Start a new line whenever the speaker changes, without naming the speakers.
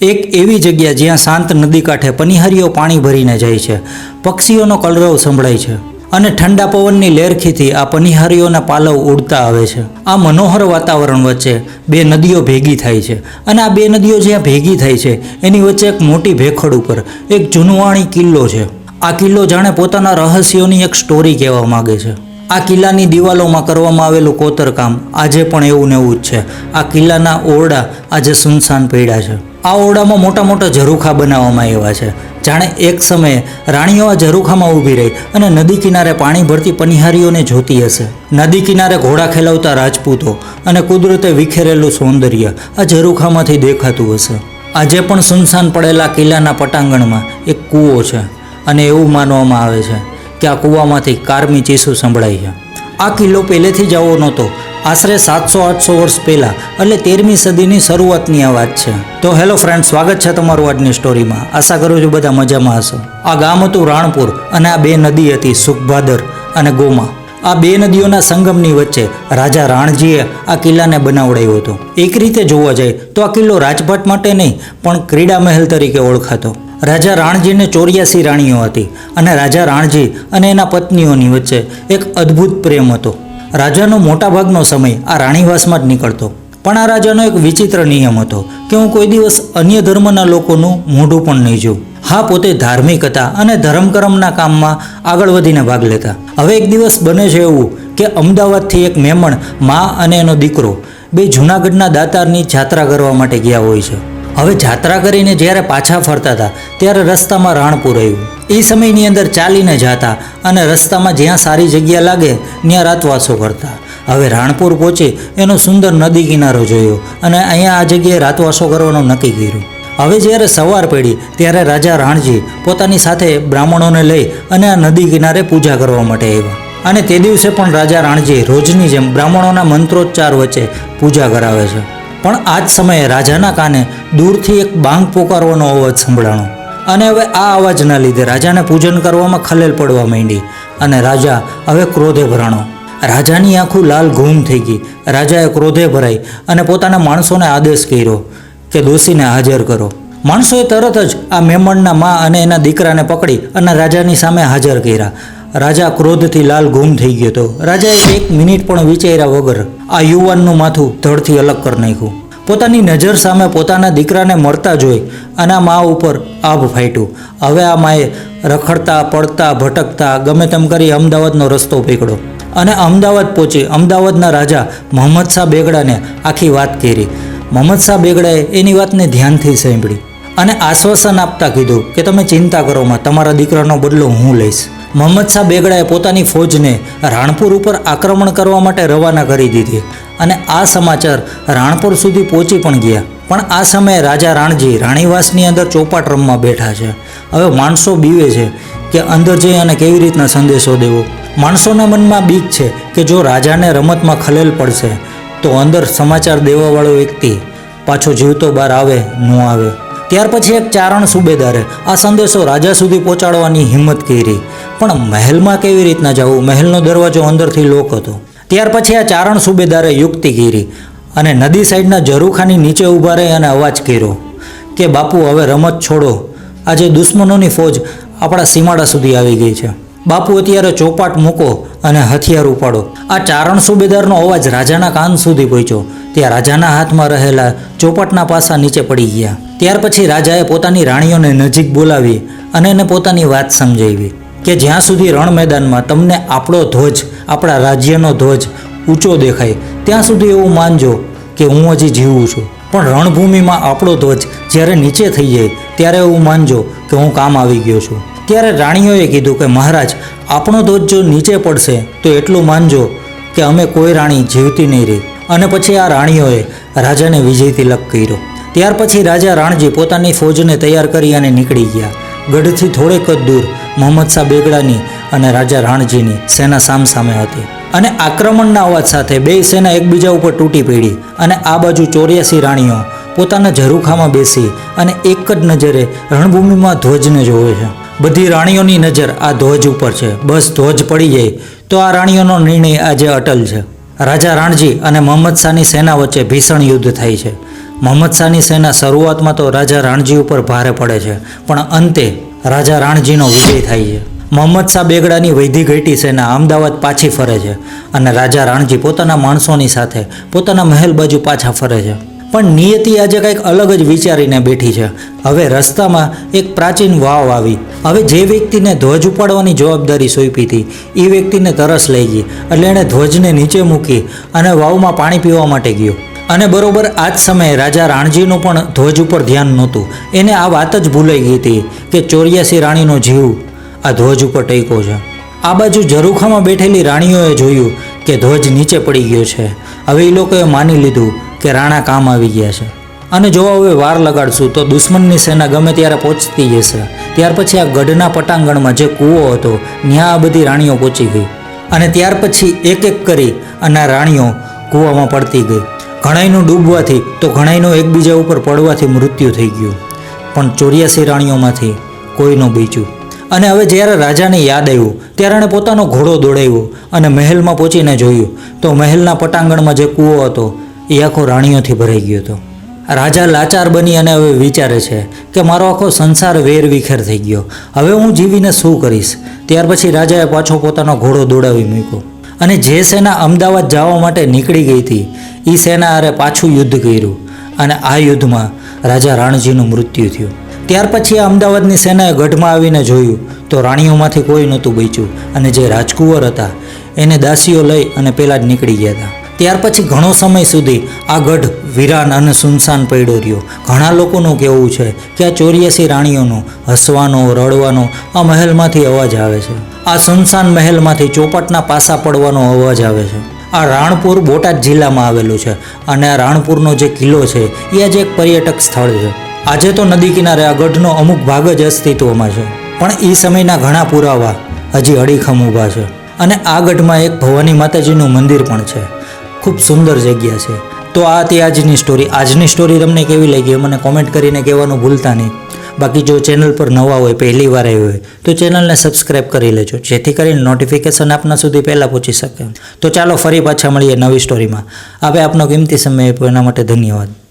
એક એવી જગ્યા જ્યાં શાંત નદી કાંઠે પનિહારીઓ પાણી ભરીને જાય છે. પક્ષીઓનો કલરવ સંભળાય છે અને ઠંડા પવનની લેરખીથી આ પનિહારીઓના પાલવ ઉડતા આવે છે. આ મનોહર વાતાવરણ વચ્ચે બે નદીઓ ભેગી થાય છે અને આ બે નદીઓ જ્યાં ભેગી થાય છે, એની વચ્ચે એક મોટી ભેખડ ઉપર એક જૂનવાણી કિલ્લો છે. આ કિલ્લો જાણે પોતાના રહસ્યોની એક સ્ટોરી કહેવા માગે છે. આ કિલ્લાની દિવાલોમાં કરવામાં આવેલું કોતરકામ આજે પણ એવું ને એવું જ છે. આ કિલ્લાના ઓરડા આજે સુનસાન પડ્યા છે. આ ઓરડામાં મોટા મોટા ઝરૂખા બનાવવામાં આવ્યા છે. જાણે એક સમયે રાણીઓ આ ઝરૂખામાં ઊભી રહી અને નદી કિનારે પાણી ભરતી પનિહારીઓને જોતી હશે. નદી કિનારે ઘોડા ખેલાવતા રાજપૂતો અને કુદરતે વિખેરેલું સૌંદર્ય આ ઝરૂખામાંથી દેખાતું હશે. આજે પણ સુનસાન પડેલા કિલ્લાના પટાંગણમાં એક કૂવો છે અને એવું માનવામાં આવે છે. કે આ કૂવામાંથી કારમી ચીસું સંભળાય છે. આ કિલ્લો પહેલેથી જ આવો નહોતો. આશરે સાતસો, આઠસો વર્ષ પહેલાં એટલે તેરમી સદીની શરૂઆતની આ વાત છે. તો હેલો ફ્રેન્ડ સ્વાગત છે તમારું આજની સ્ટોરીમાં. આશા કરું છું બધા મજામાં હશો. આ ગામ હતું રાણપુર અને આ બે નદી હતી સુખભાદર અને ગોમા. આ બે નદીઓના સંગમની વચ્ચે રાજા રાણજીએ આ કિલ્લાને બનાવડાયો હતો. એક રીતે જોવા જાય તો આ કિલ્લો રાજભાટ માટે નહીં, પણ ક્રીડા મહેલ તરીકે ઓળખાતો. રાજા રાણજીને ચોર્યાસી રાણીઓ હતી અને રાજા રાણજી અને એના પત્નીઓની વચ્ચે એક અદ્ભુત પ્રેમ હતો. રાજાનો મોટાભાગનો સમય આ રાણીવાસમાં જ નીકળતો. પણ આ રાજાનો એક વિચિત્ર નિયમ હતો કે હું કોઈ દિવસ અન્ય ધર્મના લોકોનું મોઢું પણ નહીં જોઉં. હા, પોતે ધાર્મિક હતા અને ધર્મકર્મના કામમાં આગળ વધીને ભાગ લેતા. હવે એક દિવસ બને છે એવું કે અમદાવાદથી એક મેમણ, મા અને એનો દીકરો બે જૂનાગઢના દાતારની જાત્રા કરવા માટે ગયા હોય છે. હવે જાત્રા કરીને જ્યારે પાછા ફરતા હતા, ત્યારે રસ્તામાં રાણપુર આવ્યું એ સમયની અંદર ચાલીને જતા અને રસ્તામાં જ્યાં સારી જગ્યા લાગે, ત્યાં રાતવાસો કરતા. હવે રાણપુર પહોંચી, એનો સુંદર નદી કિનારો જોયો અને અહીંયા આ જગ્યાએ રાતવાસો કરવાનું નક્કી કર્યું. હવે જ્યારે સવાર પડી, ત્યારે રાજા રાણજી પોતાની સાથે બ્રાહ્મણોને લઈ અને આ નદી કિનારે પૂજા કરવા માટે આવ્યા. અને તે દિવસે પણ રાજા રાણજી રોજની જેમ બ્રાહ્મણોના મંત્રોચ્ચાર વચ્ચે પૂજા કરાવે છે. પણ આ જ સમયે રાજાના કાને દૂરથી એક બાંગ પોકારવાનો અવાજ સંભળાણો. અને હવે આ અવાજના લીધે રાજાને પૂજન કરવામાં ખલેલ પડવા માંડી અને રાજા હવે ક્રોધે ભરાણો. રાજાની આંખું લાલ ઘૂમ થઈ ગઈ. રાજાએ ક્રોધે ભરાઈ અને પોતાના માણસોને આદેશ કર્યો કે દોષીને હાજર કરો. માણસોએ તરત જ આ મેમણના મા અને એના દીકરાને પકડી અને રાજાની સામે હાજર કર્યા. રાજા ક્રોધથી લાલ ગુમ થઈ ગયો હતો. રાજાએ એક મિનિટ પણ વિચાર્યા વગર આ યુવાનનું માથું ધડથી અલગ કરી નાખ્યું. પોતાની નજર સામે પોતાના દીકરાને મળતા જોઈ અને આ મા ઉપર આભ ફાટ્યું. હવે આ માએ રખડતા, પડતા, ભટકતા ગમે તેમ કરી અમદાવાદનો રસ્તો પકડ્યો. અને અમદાવાદ પહોંચી અમદાવાદના રાજા મોહમ્મદ શાહ બેગડાને આખી વાત કરી. મોહમ્મદ શાહ બેગડાએ એની વાતને ધ્યાનથી સાંભળી અને આશ્વાસન આપતા કીધું કે, તમે ચિંતા કરોમાં તમારા દીકરાનો બદલો હું લઈશ. મોહમ્મદ શાહ બેગડાએ પોતાની ફોજને રાણપુર ઉપર આક્રમણ કરવા માટે રવાના કરી દીધી અને આ સમાચાર રાણપુર સુધી પહોંચી પણ ગયા. પણ આ સમયે રાજા રાણજી રાણીવાસની અંદર ચોપાટ રમવા બેઠા છે. હવે માણસો બીવે છે કે અંદર જઈ અને કેવી રીતના સંદેશો દેવો. માણસોના મનમાં બીક છે કે જો રાજાને રમતમાં ખલેલ પડશે, તો અંદર સમાચાર દેવાવાળો વ્યક્તિ પાછો જીવતો બહાર આવે, ન આવે. ત્યાર પછી એક ચારણ સુબેદારે આ સંદેશો રાજા સુધી પહોંચાડવાની હિંમત કરી. પણ મહેલમાં કેવી રીતના જવું? મહેલનો દરવાજો અંદરથી લોક હતો. ત્યાર પછી આ ચારણ સુબેદારે યુક્તિ કરી અને નદી સાઈડના ઝરૂખાની નીચે ઊભા રહી અને અવાજ કર્યો કે, બાપુ, હવે રમત છોડો. આજે દુશ્મનોની ફોજ આપણા સીમાડા સુધી આવી ગઈ છે. બાપુ, અત્યારે ચોપાટ મૂકો અને હથિયાર ઉપાડો. આ ચારણ સુબેદારનો અવાજ રાજાના કાન સુધી પહોંચ્યો. ત્યાં રાજાના હાથમાં રહેલા ચોપાટના પાસા નીચે પડી ગયા. ત્યાર પછી રાજાએ પોતાની રાણીઓને નજીક બોલાવી અને એને પોતાની વાત સમજાવી કે જ્યાં સુધી રણ મેદાનમાં તમને આપણો ધ્વજ, આપણા રાજ્યનો ધ્વજ ઊંચો દેખાય, ત્યાં સુધી એવું માનજો કે હું હજી જીવું છું. પણ રણભૂમિમાં આપણો ધ્વજ જ્યારે નીચે થઈ જાય, ત્યારે એવું માનજો કે હું કામ આવી ગયો છું. ત્યારે રાણીઓએ કીધું કે મહારાજ, આપણો ધ્વજ જો નીચે પડશે, તો એટલું માનજો કે અમે કોઈ રાણી જીવતી નહીં રહી. અને પછી આ રાણીઓએ રાજાને વિજય તિલક કર્યો. ત્યાર પછી રાજા રાણજી પોતાની ફોજને તૈયાર કરી અને નીકળી ગયા. ગઢથી થોડેક જ દૂર મોહમ્મદ શાહ બેગડાની અને રાજા રાણજીની સેના સામસામે હતી. અને આક્રમણના અવાજ સાથે બે સેના એકબીજા ઉપર તૂટી પડી અને આ બાજુ ચોર્યાસી રાણીઓ પોતાના ઝરૂખામાં બેસી અને એક જ નજરે રણભૂમિમાં ધ્વજને જોવે છે. બધી રાણીઓની નજર આ ધ્વજ ઉપર છે. બસ ધ્વજ પડી જાય તો આ રાણીઓનો નિર્ણય આજે અટલ છે. રાજા રાણજી અને મોહમ્મદ શાહની સેના વચ્ચે ભીષણ યુદ્ધ થાય છે. મોહમ્મદ શાહની સેના શરૂઆતમાં તો રાજા રાણજી ઉપર ભારે પડે છે, પણ અંતે રાજા રાણજીનો વિજય થાય છે. મોહમ્મદ શાહ બેગડાની વૈધી ઘટી સેના અમદાવાદ પાછી ફરે છે અને રાજા રાણજી પોતાના માણસોની સાથે પોતાના મહેલ બાજુ પાછા ફરે છે. પણ નિયતિ આજે કંઈક અલગ જ વિચારીને બેઠી છે. હવે રસ્તામાં એક પ્રાચીન વાવ આવી. હવે જે વ્યક્તિને ધ્વજ ઉપાડવાની જવાબદારી સોંપી હતી એ વ્યક્તિને તરસ લઈ ગઈ. એટલે એણે ધ્વજને નીચે મૂકી અને વાવમાં પાણી પીવા માટે ગયો. અને બરોબર આ જ સમયે રાજા રાણજીનું પણ ધ્વજ ઉપર ધ્યાન નહોતું. એને આ વાત જ ભૂલાઈ ગઈ હતી કે ચોર્યાસી રાણીનો જીવ આ ધ્વજ ઉપર ટેકો છે. આ બાજુ ઝરૂખામાં બેઠેલી રાણીઓએ જોયું કે ધ્વજ નીચે પડી ગયો છે. હવે એ લોકોએ માની લીધું કે રાણા કામ આવી ગયા છે. અને જો હવે વાર લગાડશું તો દુશ્મનની સેના ગમે ત્યારે પહોંચતી જશે. ત્યાર પછી આ ગઢના પટાંગણમાં જે કૂવો હતો, ત્યાં આ બધી રાણીઓ પહોંચી ગઈ. અને ત્યાર પછી એક એક કરી અને રાણીઓ કૂવામાં પડતી ગઈ. ઘણાઈનું ડૂબવાથી તો ઘણાઈનું એકબીજા ઉપર પડવાથી મૃત્યુ થઈ ગયું. પણ ચોર્યાસી રાણીઓમાંથી કોઈનું બીજું. અને હવે જ્યારે રાજાને યાદ આવ્યું, ત્યારે એણે પોતાનો ઘોડો દોડાવ્યો અને મહેલમાં પહોંચીને જોયું, તો મહેલના પટાંગણમાં જે કૂવો હતો, એ આખો રાણીઓથી ભરાઈ ગયો હતો. રાજા લાચાર બની અને હવે વિચારે છે કે મારો આખો સંસાર વેર વિખેર થઈ ગયો. હવે હું જીવીને શું કરીશ? ત્યાર પછી રાજાએ પાછો પોતાનો ઘોડો દોડાવી મૂક્યો. અને જે સેના અમદાવાદ જવા માટે નીકળી ગઈ હતી એ સેના અરે પાછું યુદ્ધ કર્યું અને આ યુદ્ધમાં રાજા રાણજીનું મૃત્યુ થયું. ત્યાર પછી અમદાવાદની સેનાએ ગઢમાં આવીને જોયું તો રાણીઓમાંથી કોઈ નહોતું બચ્યું અને જે રાજકુંવર હતા, એને દાસીઓ લઈ અને પહેલાં જ નીકળી ગયા હતા. ત્યાર પછી ઘણો સમય સુધી આ ગઢ વિરાન અને સુનસાન પડ્યો રહ્યો. ઘણા લોકોનું કહેવું છે કે આ ચોર્યાસી રાણીઓનો હસવાનો, રડવાનો આ મહેલમાંથી અવાજ આવે છે. આ સુનસાન મહેલમાંથી ચોપટના પાસા પડવાનો અવાજ આવે છે. આ રાણપુર બોટાદ જિલ્લામાં આવેલું છે અને આ રાણપુરનો જે કિલ્લો છે, એ આજે એક પર્યટક સ્થળ છે. આજે તો નદી કિનારે આ ગઢનો અમુક ભાગ જ અસ્તિત્વમાં છે. પણ એ સમયના ઘણા પુરાવા હજી અડીખમ ઊભા છે અને આ ગઢમાં એક ભવાની માતાજીનું મંદિર પણ છે. ખૂબ સુંદર જગ્યા છે. તો આ હતી આજની સ્ટોરી આજની સ્ટોરી તમને કેવી લાગી? મને કોમેન્ટ કરીને કહેવાનું ભૂલતા નહીં. બાકી જો ચેનલ પર નવા હોય, પહેલી વાર આવ્યો હોય, તો ચેનલને સબસ્ક્રાઈબ કરી લેજો, જેથી કરીને નોટિફિકેશન આપના સુધી પહેલાં પહોંચી શકે. તો ચાલો ફરી પાછા મળીએ નવી સ્ટોરીમાં હવે આપનો કિંમતી સમય એના માટે ધન્યવાદ.